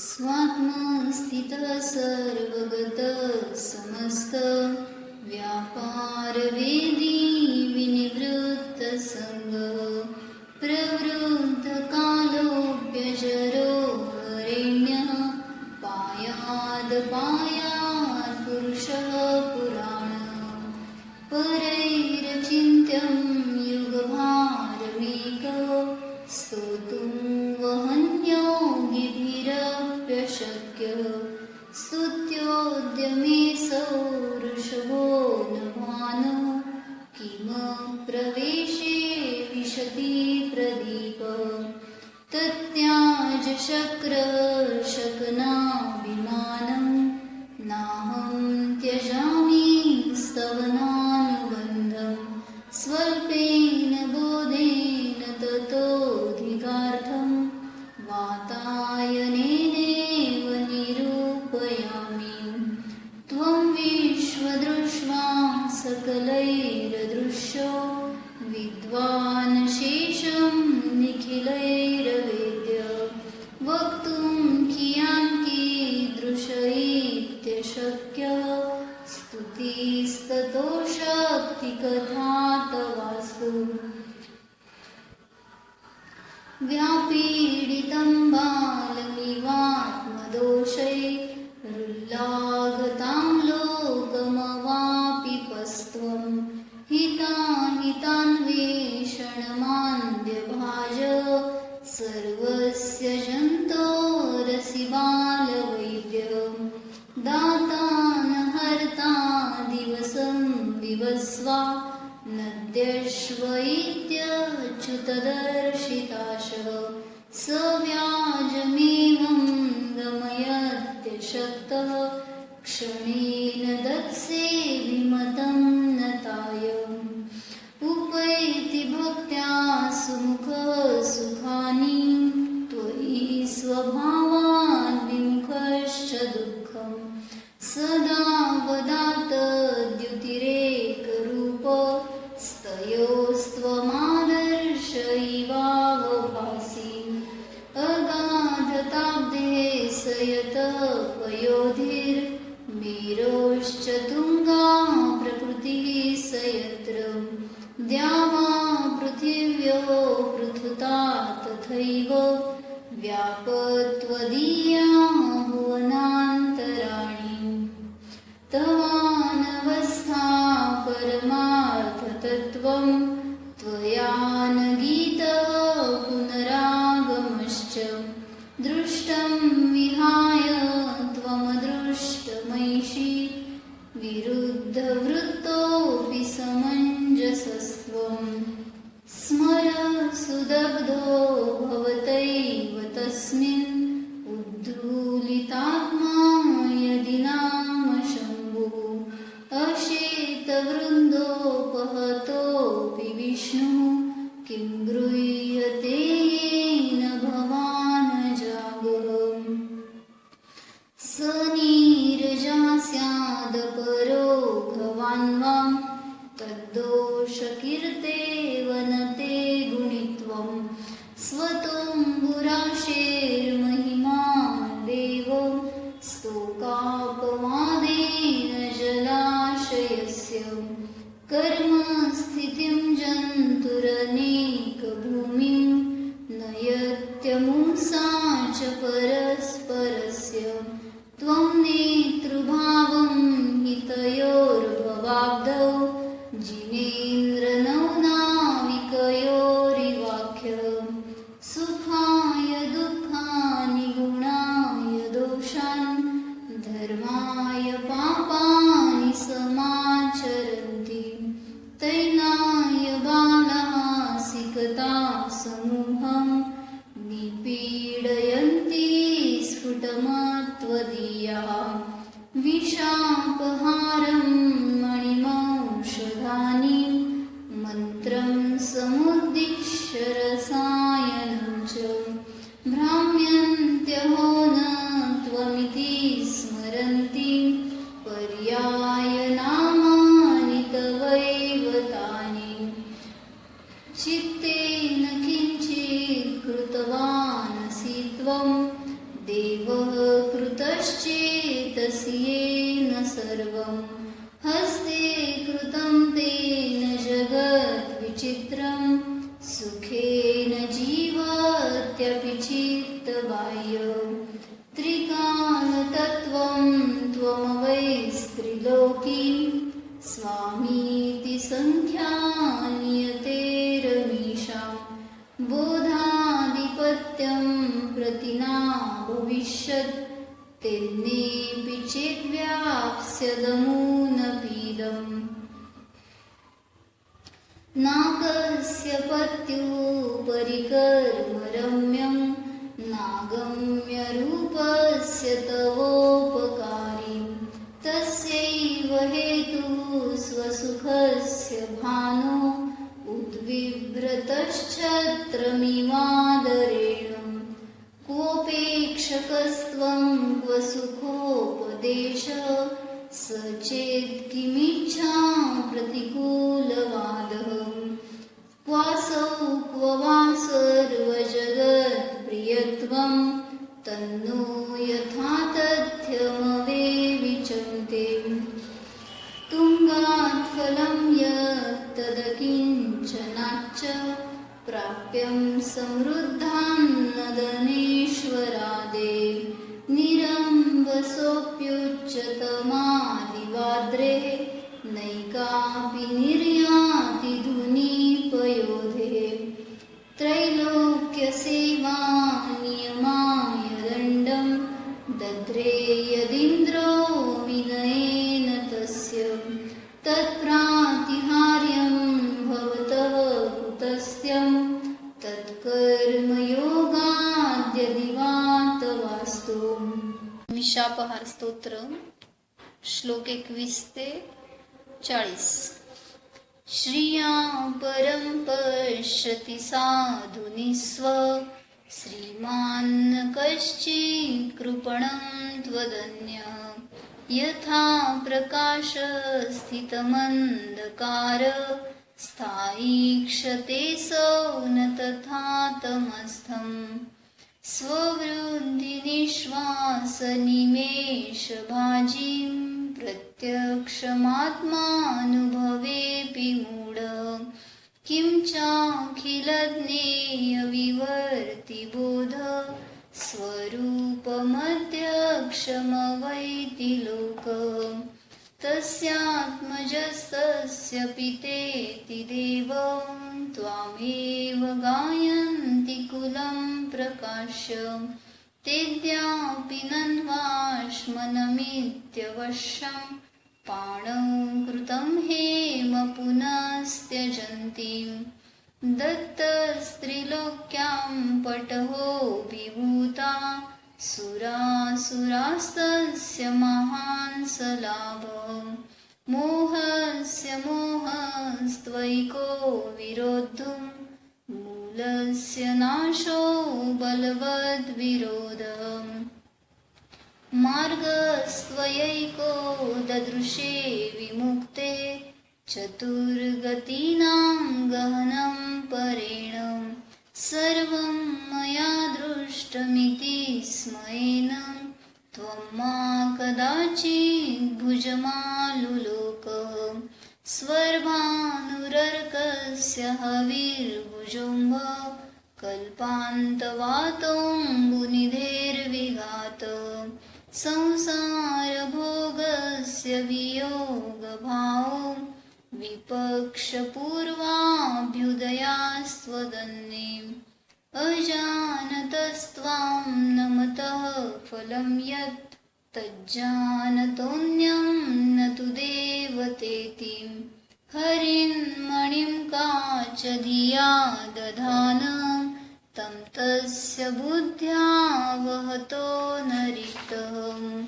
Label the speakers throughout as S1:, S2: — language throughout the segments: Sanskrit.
S1: स्वात्मस्थितः सर्वगतः समस्त व्यापारवेदी विनिवृत्तसङ्गः प्रवृद्धकालोऽप्यजरो वरेण्यः पायादपायात् पुरुषः पुराणः परैरचिन्त्यं युगभारमेकः 是 स्तुतिस्ततो तवास्तु व्यापीडितं बालमिवात्मदोषैरुल्लाघतां लोकमवापिपस्त्वं हिताहितान्वेषणमान्द्यभाज सर्वस्य जन्तोरसि बालवैद्य दातान विवस्वा नद्यश्व इत्यच्युतदर्शिताश स व्याजमेवं गमयत्यशक्तः। क्षणेन दत्से विमतं नताय उपैति भक्त्या तथैव व्यापत्वदीया भुवनान्तराणि तवानवस्था परमार्थतत्त्वं त्वया न गीतः पुनरागमश्च। दृष्टं विहाय त्वमदृष्टमैषि। विरुद्धवृत्तोऽपि समञ्जसस्त्वं। स्मर सुदग्धो भवतैव तस्मिन् परस्परस्य त्वं नेतृभावं हितयोर्भवाब्धौ जिनेन्द्रनौनाविकयोरिवाख्य सुखाय दुःखानि गुणाय दोषान् धर्माय पापानि समाचरन्ति। तैनाय बालासिकता समूहं निपीडयन्ति स्फुटमत्वदीया विशापहारं मणिमौषधानि मन्त्रं समुद्दिश्य नागस्य पत्युपरि कर्मरम्यं नागम्यरूपस्य तवोपकारि। तस्यैव हेतुः स्वसुखस्य भानो उद्विव्रतश्छत्रमिवादरेण कोऽपेक्षकस्त्वं क्व सुखोपदेशः स चेत् किमिच्छा प्रतिकूलवादः क्वासौ क्व वा सर्वजगत्प्रियत्वं तन्नो यथा तथ्यमवेविचन्ते तुङ्गात् फलं यत्तदकिञ्चनाच्च प्राप्यं समृद्धान्नदनेश्वरादे निरम्बसोऽप्युच्चतमादिवाद्रे नैकापि श्लोक एकवीस ते चाळीस. श्रिया परम पश्यति साधुनि स्व. श्रीमान् कश्चित् कृपणं त्वदन्य. यथा प्रकाशस्थितमन्धकार. स्थायीक्षते सौ न तथा तमस्थं स्ववृद्धिनिश्वासनिमेषभाजीं प्रत्यक्षमात्मानुभवेऽपि मूढ। किं चाखिलज्ञेयविवर्ति बोध। स्वरूपमध्यक्षमवैति लोक। तस्यात्मजस्तस्य पितेति देवं त्वामेव गायन्ति कुलं प्रकाश्य। तेद्यापि नन्वा नन्वाश्मनमित्यवश्यं पाणौ कृतं हेम पुनस्त्यजन्तीं। दत्तस्त्रिलोक्यां पटहो विभूता सुरासुरास्तस्य महान् स लाभः मोहस्य मोहस्त्वैको विरोद्धुं मूलस्य नाशो बलवद्विरोधम् मार्गस्त्वयैको ददृशे विमुक्ते चतुर्गतीनां गहनं परेण सर्वं मया दृष्टमिति स्मयेन त्वं मा कदाचिद्भुजमालुलोक स्वर्भानुरर्कस्य हविर्भुजोम्भ कल्पान्तवातोऽम्बुनिधेर्विघात संसारभोगस्य वियोगभावो विपक्षपूर्वाभ्युदयास्त्वदन्ये अजानतस्त्वां नमतः फलं यत् तज्जानतोऽन्यं न तु देवतेति हरिन्मणिं काच धिया दधान तं तस्य बुद्ध्या वहतो नरितः।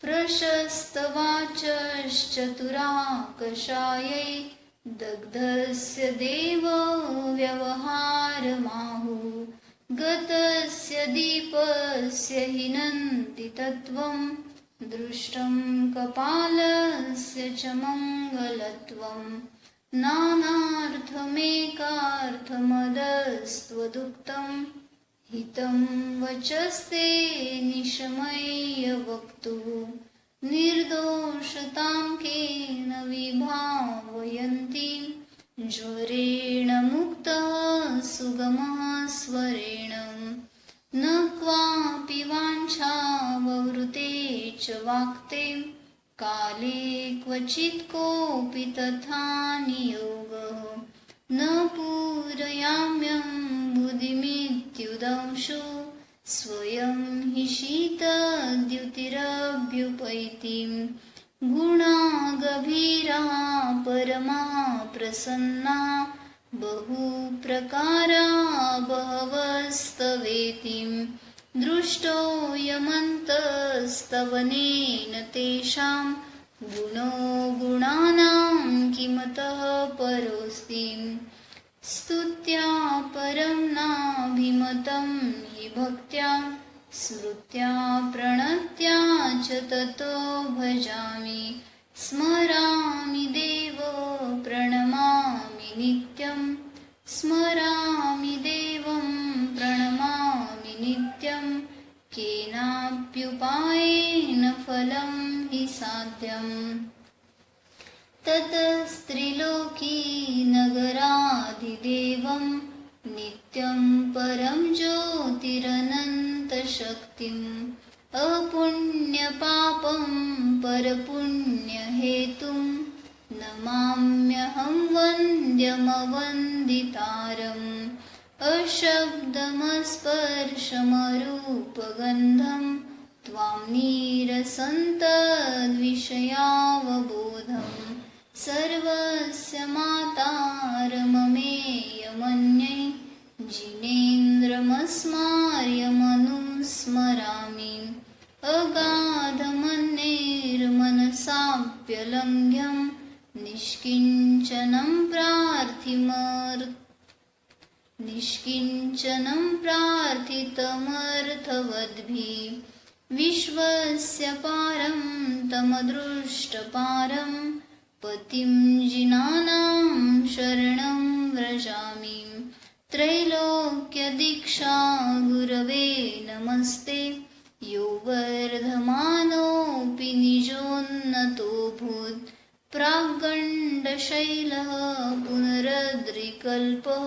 S1: प्रशस्तवाचश्चतुराकषायै दग्धस्य देवो व्यवहारमाहु। गतस्य दीपस्य हिनन्ति तत्त्वं दृष्टं कपालस्य च मङ्गलत्वम्। नानार्थमेकार्थमदस्त्वदुक्तं हितं वचस्ते निशमय्य वक्तुः निर्दोषतां केन विभावयन्ति ज्वरेण मुक्तः सुगमः स्वरेण न क्वापि वाञ्छाववृते च वाक्ते काले क्वचित् कोऽपि तथा नियोगः न पूरयाम्यं बुद्धिमित्युदंशो स्वयं हि शीतद्युतिरभ्युपैतिं गुणागभीरा परमा प्रसन्ना बहुप्रकारा बहवस्तवेतिं दृष्टो यमन्तस्तवनेन तेषां गुणो गुणानां किमतः परोऽस्ति स्तुत्या परं नाभिमतं हि भक्त्या स्मृत्या प्रणत्या च ततो भजामि। स्मरामि देव परपुण्यहेतुं नमाम्यहं वन्द्यमवन्दितारम् अशब्दमस्पर्शमरूपगन्धं त्वां नीरसन्तद्विषयावबोधम् सर्वस्य मातारममेयमन्यै जिनेन्द्रमस्मार्यमनुस्मरामि। अगाधमन्यैर्मनसाप्यलङ्घ्यं निष्किञ्चनं प्रार्थिमर् निष्किञ्चनं प्रार्थितमर्थवद्भिः। विश्वस्य पारं तमदृष्टपारं पतिं जिनानां शरणं व्रजामि। त्रैलोक्यदीक्षा गुरवे नमस्ते यो वर्धमानोऽपि निजोन्नतोऽभूत्। प्राग्गण्डशैलः पुनरद्रिकल्पः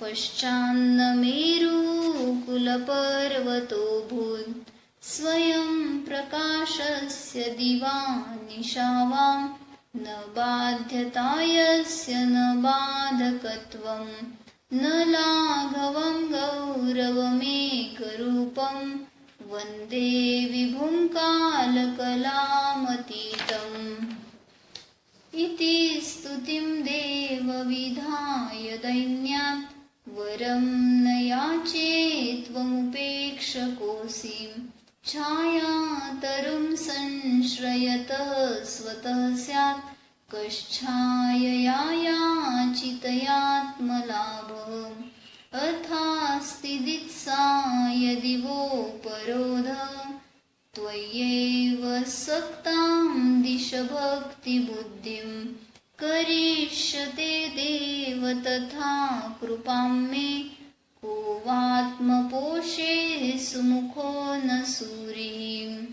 S1: पश्चान्नमेरुकुलपर्वतोऽभूत्। स्वयं प्रकाशस्य दिवानिशा निशावां न बाध्यतायस्य न बाधकत्वं न लाघवं गौरवमेकरूपम् वन्दे विभुङ्कालकलामतीतम् इति स्तुतिं देवविधाय दैन्यात् वरं न याचे त्वमुपेक्षकोऽसिं। छायातरुं संश्रयतः स्वतः स्यात् कश्छायया याचितयात्मलाभः अथास्ति दित्सा यदि वोपरोधः त्वय्येव सक्तां दिश करिष्यते देव तथा कृपां मे। को वात्मपोषे सुमुखो न सूरिः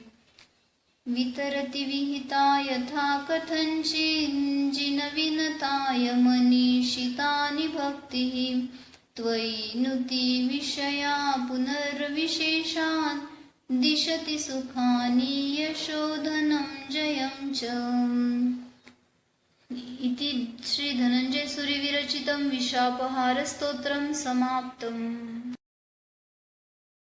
S1: वितरति विहिता यथा कथञ्चिन्जिनविनताय मनीषितानि भक्तिः। त्वयि नुति विषया पुनर्विशेषात् दिशति सुखानि यशोधनं जयं च। इति श्रीधनञ्जयसूरिविरचितं विशापहारस्तोत्रं समाप्तम्